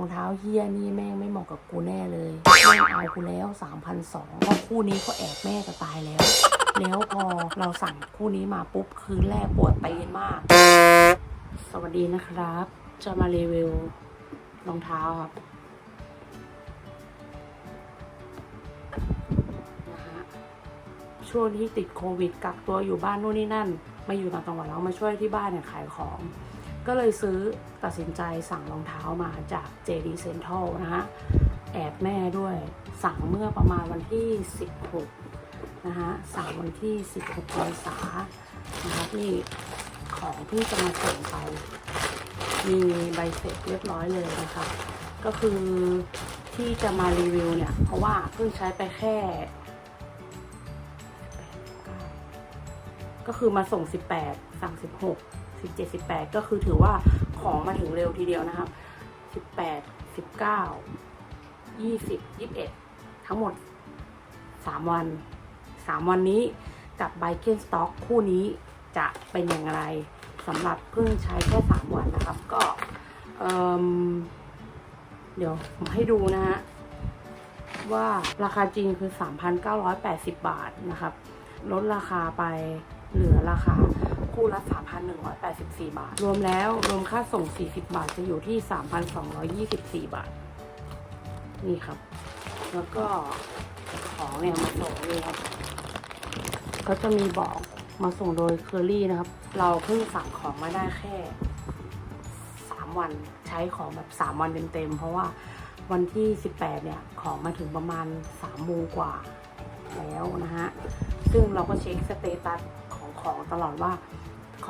องเท้าเฮียนี่แม่งไม่เหมาะกับกูแน่เลยแม่งเอากูแล้วสามพันสองเพราะคู่นี้เขาแอบแม่จะตายแล้ว แล้วพอเราสั่งคู่นี้มาปุ๊บคืนแรกปวดตีนมาก สวัสดีนะครับ จะมารีวิวรองเท้าครับช่วงที่ติดโควิดกักตัวอยู่บ้านนู่นนี่นั่น มาอยู่ต่างจังหวัดแล้วมาช่วยที่บ้านเนี่ยขายของ ก็เลยซื้อตัดสินใจสั่งรองเท้ามาจาก JD Central นะฮะ แอบแม่ด้วย สั่งเมื่อประมาณวันที่ 16 นะฮะ สั่งวันที่ 16เมษายนนะคะที่ของเพิ่จะมาส่งไป มีใบเสร็จเรียบร้อยเลยนะคะ ก็คือที่จะมารีวิวเนี่ย เพราะว่าเพิ่งใช้ไปแค่ ก็คือมาส่ง 18 สั่ง 16 17 18 ก็คือถือว่าของมาถึงเร็วทีเดียวนะครับ 18 19 20 21 ทั้งหมด 3 วัน 3 วันนี้กับไบเกนสต็อกคู่นี้จะเป็นอย่างไรสำหรับเพิ่งใช้แค่ 3 วันนะครับ ก็เเดี๋ยวผมให้ดูนะฮะว่าราคาจริงคือ 3,980 บาทนะครับ ลดราคาไปเหลือราคา คู่ละ 3,184 บาท รวมแล้วรวมค่าส่ง 40 บาทจะอยู่ที่ 3,224 บาท นี่ครับ แล้วก็ของเนี่ยมาส่งนี่ครับเขาจะมีบอกมาส่งโดยเคอรี่นะครับ เราเพิ่งสั่งของมาได้แค่ 3 วันใช้ของแบบ 3 วันเต็มๆเพราะว่าวันที่ 18 เนี่ย ของมาถึงประมาณ3โมงกว่าแล้วนะฮะ ซึ่งเราก็เช็คสเตตัสของของตลอดว่า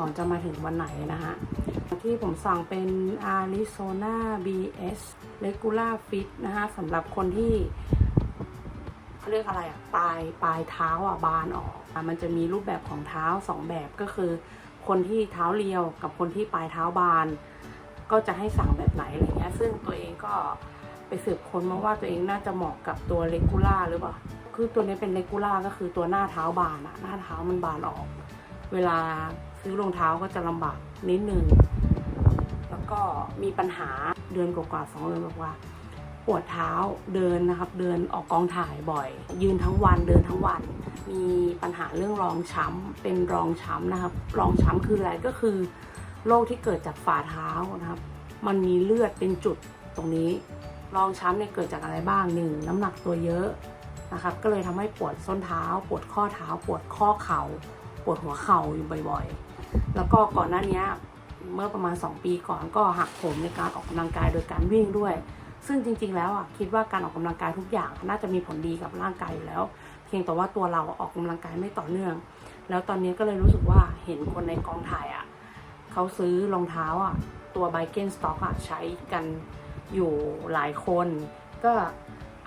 ของจะมาถึงวันไหนนะฮะที่ผมสั่งเป็น Arizona BS Regular Fit นะฮะสำหรับคนที่เขาเรียกอะไรอะปลายปลายเท้าอะบานออกมันจะมีรูปแบบของเท้าสองแบบก็คือ คนที่เท้าเรียวกับคนที่ปลายเท้าบาน ก็จะให้สั่งแบบไหนอะไรเงี้ยซึ่งตัวเองก็ไปสืบค้นมาว่าตัวเองน่าจะเหมาะกับตัวเลกูล่าหรือเปล่า คือตัวนี้เป็นเลกูล่าก็คือตัวหน้าเท้าบานอะหน้าเท้ามันบานออก เวลา ซื้อรองเท้าก็จะลำบากนิดนึง แล้วก็มีปัญหาเดือนกว่าๆสองเดือนบอกว่า ปวดเท้าเดินนะครับ เดินออกกองถ่ายบ่อย ยืนทั้งวันเดินทั้งวัน มีปัญหาเรื่องรองช้ำเป็นรองช้ำนะครับ รองช้ำคืออะไรก็คือโรคที่เกิดจากฝ่าเท้านะครับ มันมีเลือดเป็นจุดตรงนี้ รองช้ำเนี่ยเกิดจากอะไรบ้างหนึ่งน้ำหนักตัวเยอะนะครับ ก็เลยทำให้ปวดส้นเท้า ปวดข้อเท้า ปวดข้อเข่า ปวดหัวเข่าอยู่บ่อยๆ แล้วก็ก่อนหน้านี้เมื่อประมาณ 2 ปีก่อนก็หักโหมในการออกกำลังกายโดยการวิ่งด้วย ซึ่งจริง ๆ แล้วอะคิดว่าการออกกำลังกายทุกอย่างน่าจะมีผลดีกับร่างกายอยู่แล้ว เพียงแต่ว่าตัวเราออกกำลังกายไม่ต่อเนื่อง แล้วตอนนี้ก็เลยรู้สึกว่าเห็นคนในกองถ่ายอะเขาซื้อรองเท้าอะตัวไบเกนสต็อกอะใช้กันอยู่หลายคน ก็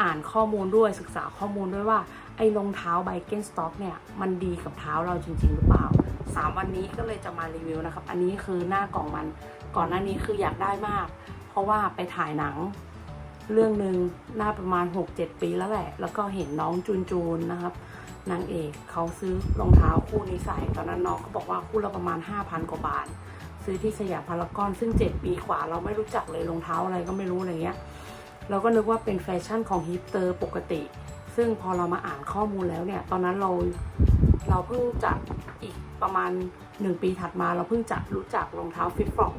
อ่านข้อมูลด้วยศึกษาข้อมูลด้วยว่าไอ้รองเท้าไบเกนสต็อกเนี่ยมันดีกับเท้าเราจริง ๆ หรือเปล่า 3 วันนี้ก็เลยจะมารีวิวนะครับ อันนี้คือหน้ากล่องมันก่อนหน้านี้คืออยากได้มาก เพราะว่าไปถ่ายหนัง เรื่องหนึ่งหน้าประมาณ 6-7 ปีแล้วแหละ แล้วก็เห็นน้องจูนจูนนะครับนางเอกเขาซื้อรองเท้าคู่นี้ใส่ตอนนั้นน้องเขาบอกว่าคู่ละประมาณ 5,000 กว่าบาท ซื้อที่สยามพารากอนซึ่ง 7 ปีกว่าเราไม่รู้จักเลยรองเท้าอะไรก็ไม่รู้อะไรเงี้ยเราก็นึกว่าเป็นแฟชั่นของฮิปสเตอร์ปกติ ซึ่งพอเรามาอ่านข้อมูลแล้วเนี่ย ตอนนั้นเราเราเพิ่งจะอีก ประมาณ 1 ปีถัดมาเราเพิ่งจะรู้จักรองเท้าฟิตฟรอก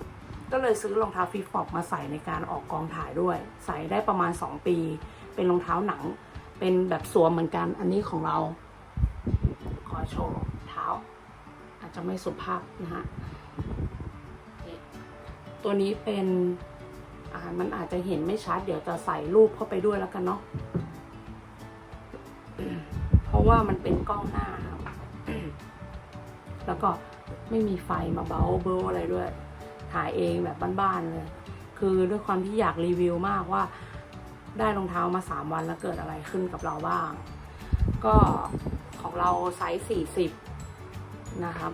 ก็เลยซื้อรองเท้าฟิตฟรอกมาใส่ในการออกกองถ่ายด้วย ใส่ได้ประมาณ 2 ปี เป็นรองเท้าหนัง เป็นแบบสวมเหมือนกันอันนี้ของเรา ขอโชว์เท้า อาจจะไม่สุภาพนะฮะตัวนี้เป็นมันอาจจะเห็นไม่ชัด เดี๋ยวจะใส่รูปเข้าไปด้วยแล้วกันเนาะ เพราะว่ามันเป็นกล้องหน้า แล้วก็ไม่มีไฟมาเบาเบลอะไรด้วย ถ่ายเองแบบบ้านๆเลย คือด้วยความที่อยากรีวิวมากว่า ได้รองเท้ามา 3 วันแล้วเกิดอะไรขึ้นกับเราบ้าง ก็ของเราไซส์ 40 นะครับ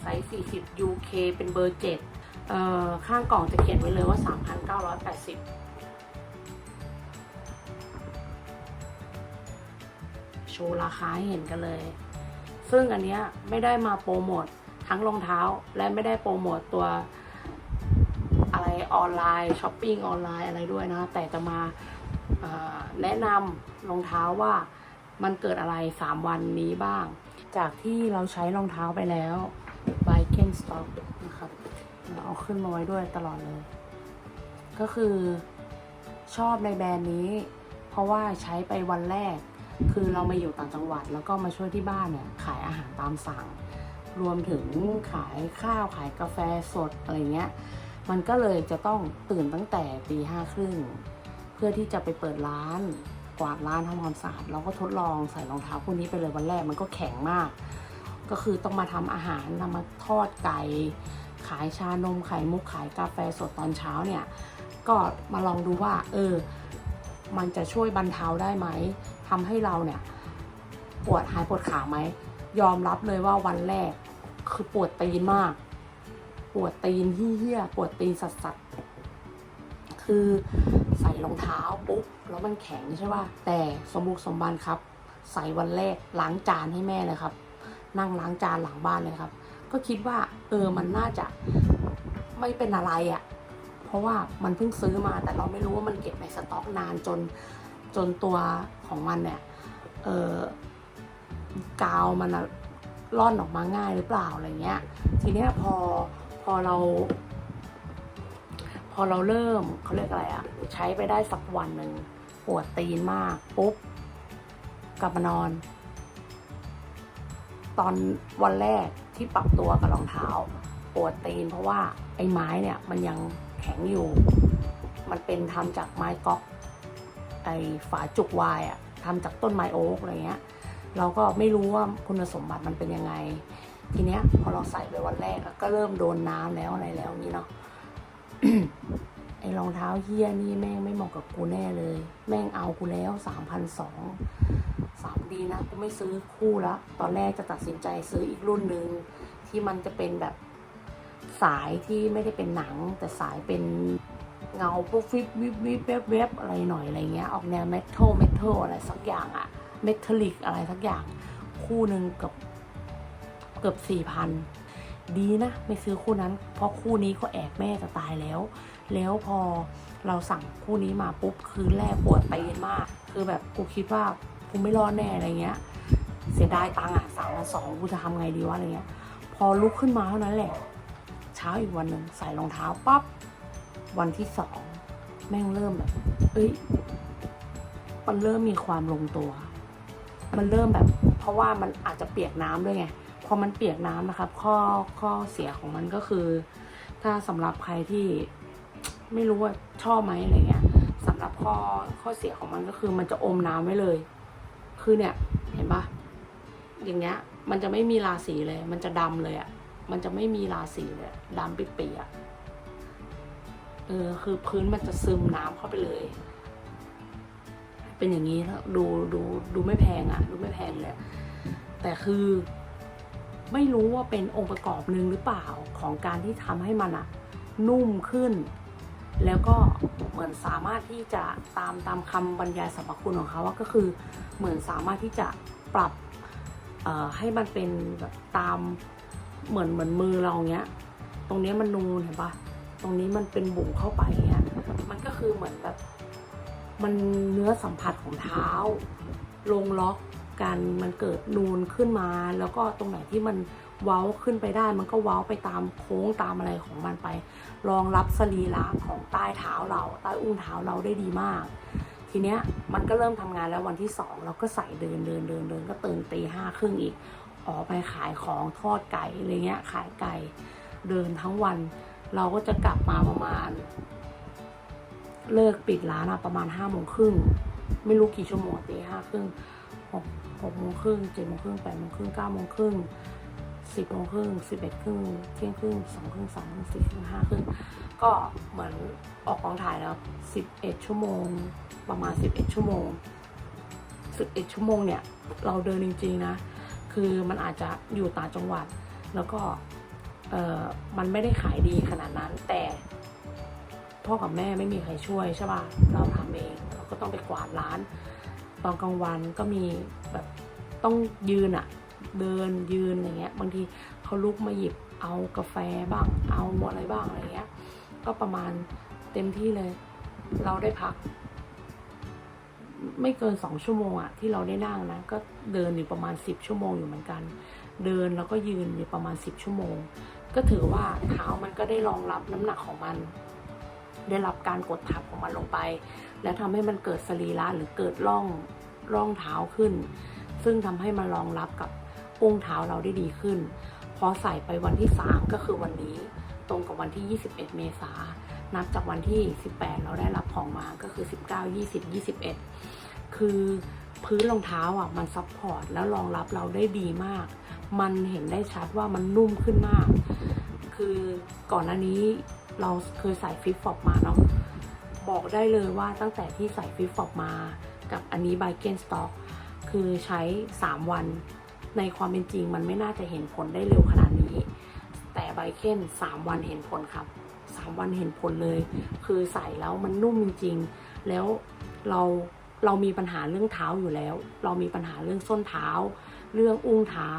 ไซส์ 40 UK เป็นเบอร์ 7 เอ่อ ข้างกล่องจะเขียนไว้เลยว่า 3,980 โชว์ราคาให้เห็นกันเลย ซึ่งอันเนี้ยไม่ได้มาโปรโมททั้งรองเท้าและไม่ได้โปรโมทตัวอะไรออนไลน์ช้อปปิ้งออนไลน์อะไรด้วยนะ แต่จะมาแนะนำรองเท้าว่ามันเกิดอะไร 3 วันนี้บ้าง จากที่เราใช้รองเท้าไปแล้ว b i k e n Stock นะครับเอาขึ้นมาไว้ด้วยตลอดเลย ก็คือชอบในแบรนด์นี้ เพราะว่าใช้ไปวันแรก คือเรามาอยู่ต่างจังหวัด แล้วก็มาช่วยที่บ้านเนี่ยขายอาหารตามสั่ง รวมถึงขายข้าวขายกาแฟสดอะไรเงี้ยมันก็เลยจะต้องตื่นตั้งแต่ตีห้าครึ่งเพื่อที่จะไปเปิดร้านกวาดร้านทำความสะอาดเราก็ทดลองใส่รองเท้าคู่นี้ไปเลยวันแรกมันก็แข็งมาก ก็คือต้องมาทำอาหารทำมาทอดไก่ขายชานมไข่มุกขายกาแฟสดตอนเช้าเนี่ยก็มาลองดูว่า เออ มันจะช่วยบรรเทาได้ไหม ทำให้เราเนี่ยปวดหายปวดขาไหมยอมรับเลยว่าวันแรกคือปวดตีนมาก ปวดตีนเหี้ยปวดตีนสัสๆคือใส่รองเท้าปุ๊บแล้วมันแข็งใช่ป่ะแต่สมบุกสมบันครับ ใส่วันแรกล้างจานให้แม่เลยครับ นั่งล้างจานหลังบ้านเลยครับ ก็คิดว่าเออมันน่าจะไม่เป็นอะไรอะ่ะเพราะว่ามันเพิ่งซื้อมาแต่เราไม่รู้ว่ามันเก็บในสต็อกนานจนจนตัว ของมันเนี่ยเออกาวมันร่อนออกมาง่ายหรือเปล่าอะไรเงี้ย ทีเนี้ยพอพอเรา พอเราเริ่มเขาเรียกอะไรอะใช้ไปได้สักวันหนึ่งปวดตีนมากปุ๊บกลับมานอน ตอนวันแรกที่ปรับตัวกับรองเท้า ปวดตีนเพราะว่าไอ้ไม้เนี่ยมันยังแข็งอยู่ มันเป็นทำจากไม้ก๊อก ไอ้ฝาจุกวายอะทำจากต้นไม้โอ๊กอะไรเงี้ย เราก็ไม่รู้ว่าคุณสมบัติมันเป็นยังไง ทีเนี้ยพอเราใส่ไปวันแรกก็เริ่มโดนน้ำแล้วอะไรแล้วนี้เนาะไอ้รองเท้าเฮียนี่แม่งไม่เหมาะกับกูแน่เลย แม่งเอากูแล้วสามพันสองสามดีนะกูไม่ซื้อคู่ละตอนแรกจะตัดสินใจซื้ออีกรุ่นหนึ่งที่มันจะเป็นแบบสายที่ไม่ได้เป็นหนังแต่สายเป็น เงาปุ๊บวิบวิบวิบแวบแวบอะไรหน่อยอะไรเงี้ย ออกแนวเมทัลเมทัลอะไรสักอย่างอะเมทัลลิกอะไรสักอย่าง คู่หนึ่งเกับเกือบสี่พันดีนะ ไม่ซื้อคู่นั้น เพราะคู่นี้ก็แอบแม่จะตายแล้ว แล้วพอเราสั่งคู่นี้มาปุ๊บคืนแรกปวดตีนมาก คือแบบกูคิดว่ากูไม่รอดแน่อะไรเงี้ย เสียดายตังค์อะสามพันสองกูจะทำไงดีวะอะไรเงี้ย พอลุกขึ้นมาเท่านั้นแหละ เช้าอีกวันหนึ่งใส่รองเท้าปั๊บ วันที่สองแม่งเริ่มแบบ เอ้ย มันเริ่มมีความลงตัว มันเริ่มแบบ เพราะว่ามันอาจจะเปียกน้ำด้วยไง พอมันเปียกน้ำนะครับ ข้อข้อเสียของมันก็คือ ถ้าสำหรับใครที่ไม่รู้ว่าชอบไหมอะไรเงี้ยสำหรับข้อข้อเสียของมันก็คือ มันจะอมน้ำไว้เลย คือเนี่ย เห็นปะอย่างเงี้ย มันจะไม่มีราสีเลย มันจะดำเลยอะ่ะ มันจะไม่มีราสีเลยดำปิดๆอะ เออคือพื้นมันจะซึมน้ำเข้าไปเลย เป็นอย่างนี้แล้วดูดูดูไม่แพงอะ่ะ ดูไม่แพงเลยแต่คือไม่รู้ว่าเป็นองค์ประกอบหนึ่งหรือเปล่าของการที่ทำให้มันอะนุ่มขึ้น แล้วก็เหมือนสามารถที่จะตามตามคำบรรยายสรรพคุณของเขาว่าก็คือเหมือนสามารถที่จะปรับเอ่อให้มันเป็นแบบตามเหมือนเหมือนมือเราเงี้ย ตรงนี้มันนูนเห็นปะ ตรงนี้มันเป็นบุ๋มเข้าไปเงี้ยมันก็คือเหมือนแบบมันเนื้อสัมผัสของเท้า ลงล็อกกันมันเกิดนูนขึ้นมา แล้วก็ตรงไหนที่มันเว้าขึ้นไปได้ มันก็เว้าไปตามโค้งตามอะไรของมันไป รองรับสรีระของใต้เท้าเรา ใต้อุ้งเท้าเราได้ดีมาก ทีเนี้ยมันก็เริ่มทำงานแล้ววันที่สองเราก็ใส่เดินเดินเดินเดินก็ตื่นตีห้าครึ่งอีกออกไปขายของทอดไก่อะไรเงี้ยขายไก่เดินทั้งวัน เราก็จะกลับมาประมาณ เลิกปิดร้านอะประมาณห้าโมงครึ่งไม่รู้กี่ชั่วโมงตีห้าครึ่งหกหกโมงครึ่งเจ็ดโมงครึ่งแปดโมงครึ่งเก้าโมงครึ่งสิบโมงครึ่งสิบเอ็ดครึ่งเที่ยงครึ่งสองครึ่งสามครึ่งสี่ครึ่งห้าครึ่งก็เหมือนออกกองถ่ายแล้วสิบเอ็ดชั่วโมง ประมาณสิบเอ็ดชั่วโมงสิบเอ็ดชั่วโมงเนี่ย เราเดินจริง ๆ นะ คือมันอาจจะอยู่ต่างจังหวัด แล้วก็ มันไม่ได้ขายดีขนาดนั้น แต่ พ่อกับแม่ไม่มีใครช่วยใช่ป่ะเราทำเองเราก็ต้องไปกวาดร้าน ตอนกลางวันก็มีแบบต้องยืนอะเดินยืนอย่างเงี้ย บางทีเขาลุกมาหยิบเอากาแฟบ้าง เอาอะไรบ้างอะไรเงี้ย ก็ประมาณเต็มที่เลย เราได้พัก ไม่เกินสองชั่วโมงอะที่เราได้นั่งนะก็เดินอยู่ประมาณสิบชั่วโมงอยู่เหมือนกัน เดินแล้วก็ยืนอยู่ประมาณสิบชั่วโมง ก็ถือว่าเท้ามันก็ได้รองรับน้ำหนักของมัน ได้รับการกดทับของมันลงไป แล้วทำให้มันเกิดสรีระหรือเกิดร่องร่องเท้าขึ้น ซึ่งทำให้มันรองรับกับอุ้งเท้าเราได้ดีขึ้น พอใส่ไปวันที่ 3 ก็คือวันนี้ตรงกับวันที่ 21 เมษานับจากวันที่ 18 เราได้รับของมาก็คือ 19 20 21 คือพื้นรองเท้าอะมันซับพอร์ตแล้วรองรับเราได้ดีมาก มันเห็นได้ชัดว่ามันนุ่มขึ้นมาก คือก่อนหน้านี้เราเคยใส่ฟิปฟอบมาเนาะบอกได้เลยว่าตั้งแต่ที่ใส่ฟิปฟอบมากับอันนี้ไบเกนสต็อกคือใช้ 3 วันในความเป็นจริงมันไม่น่าจะเห็นผลได้เร็วขนาดนี้ แต่ไบเคน3 วันเห็นผลครับ 3 วันเห็นผลเลย คือใส่แล้วมันนุ่มจริงๆ แล้วเราเรามีปัญหาเรื่องเท้าอยู่แล้ว เรามีปัญหาเรื่องส้นเท้า เรื่องอุ้งเท้า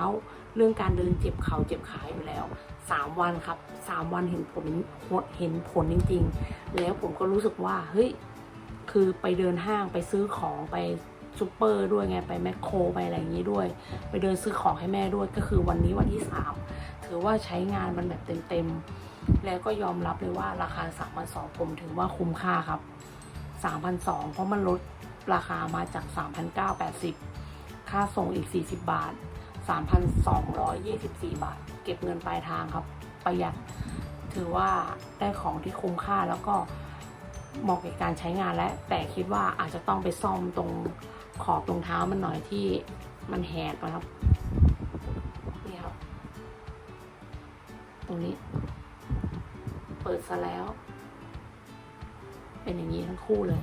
เรื่องการเดินเจ็บเข่าเจ็บขาอยู่แล้ว 3 วันครับ 3 วันเห็นผลเห็นผลจริง ๆ แล้วผมก็รู้สึกว่าเฮ้ยคือไปเดินห้างไปซื้อของไปซูเปอร์ด้วยไงไปแมคโครไปอะไรอย่างนี้ด้วย ไปเดินซื้อของให้แม่ด้วยก็คือวันนี้วันที่สามถือว่าใช้งานมันแบบเต็มๆ แล้วก็ยอมรับเลยว่าราคา 3 2 0 0ผมถือว่าคุ้มค่าครับ3,200เพราะมันลดราคามาจาก 3,980 ค่าส่งอีก 40 บาท 3,224 บาท เก็บเงินปลายทางครับ ประหยัดถือว่าได้ของที่คุ้มค่าแล้วก็เหมาะกับการใช้งานและ แต่คิดว่าอาจจะต้องไปซ่อมตรงขอบรองเท้ามันหน่อยที่มันแหกนะครับนี่ครับ ตรงนี้ เปิดซะแล้ว เป็นอย่างนี้ทั้งคู่เลย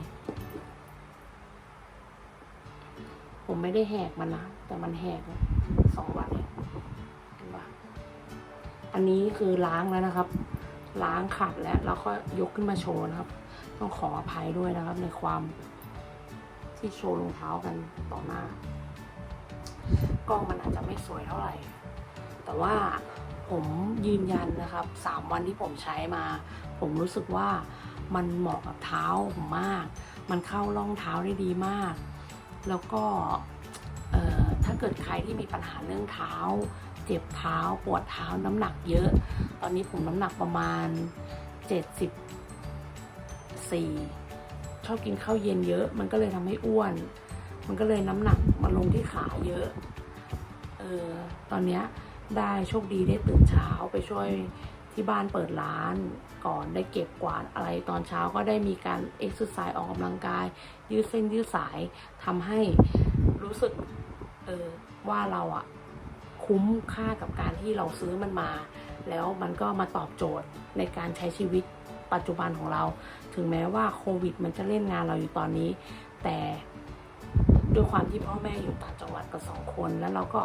ผมไม่ได้แหกมันนะ แต่มันแหกนะ สองวันเห็นปะอันนี้คือล้างแล้วนะครับ ล้างขัดแล้วเราก็ยกขึ้นมาโชว์นะครับ ต้องขออภัยด้วยนะครับ ในความที่โชว์รองเท้ากันต่อหน้ากล้องมันอาจจะไม่สวยเท่าไหร่ แต่ว่าผมยืนยันนะครับสามวันที่ผมใช้มา ผมรู้สึกว่ามันเหมาะกับเท้าผมมาก มันเข้าร่องเท้าได้ดีมาก แล้วก็ เกิดใครที่มีปัญหาเรื่องเท้า เจ็บเท้า ปวดเท้าน้ำหนักเยอะ ตอนนี้ผมน้ำหนักประมาณ 74 ชอบกินข้าวเย็นเยอะ มันก็เลยทำให้อ้วน มันก็เลยน้ำหนักมาลงที่ขาเยอะ เออ ตอนเนี้ยได้โชคดีได้ตื่นเช้าไปช่วยที่บ้านเปิดร้านก่อนได้เก็บกวาดอะไรตอนเช้าก็ได้มีการเอ็กซ์ไซส์ออกกำลังกาย ยืดเส้นยืดสายทำให้รู้สึก เออว่าเราอะคุ้มค่ากับการที่เราซื้อมันมา แล้วมันก็มาตอบโจทย์ในการใช้ชีวิตปัจจุบันของเรา ถึงแม้ว่าโควิด มันจะเล่นงานเราอยู่ตอนนี้ แต่ด้วยความที่พ่อแม่อยู่ต่างจังหวัดกับสองคน แล้วเราก็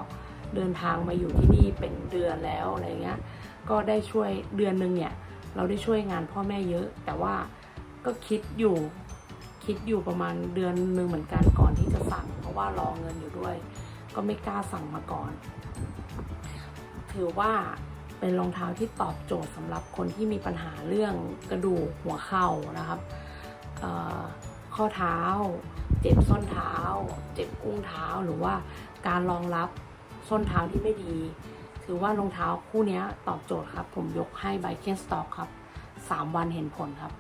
เดินทางมาอยู่ที่นี่เป็นเดือนแล้วอะไรเงี้ย ก็ได้ช่วยเดือนหนึ่งเนี่ย เราได้ช่วยงานพ่อแม่เยอะ แต่ว่าก็คิดอยู่คิดอยู่ประมาณเดือนหนึ่งเหมือนกันก่อนที่จะสั่ง เพราะว่ารอเงินอยู่ด้วย ก็ไม่กล้าสั่งมาก่อน ถือว่าเป็นรองเท้าที่ตอบโจทย์สำหรับคนที่มีปัญหาเรื่องกระดูกหัวเข่านะครับข้อเท้า เจ็บส้นเท้า เจ็บอุ้งเท้าหรือว่าการรองรับส้นเท้าที่ไม่ดี ถือว่ารองเท้าคู่นี้ตอบโจทย์ครับ ผมยกให้ไบเคนสต็อกครับ 3 วันเห็นผลครับ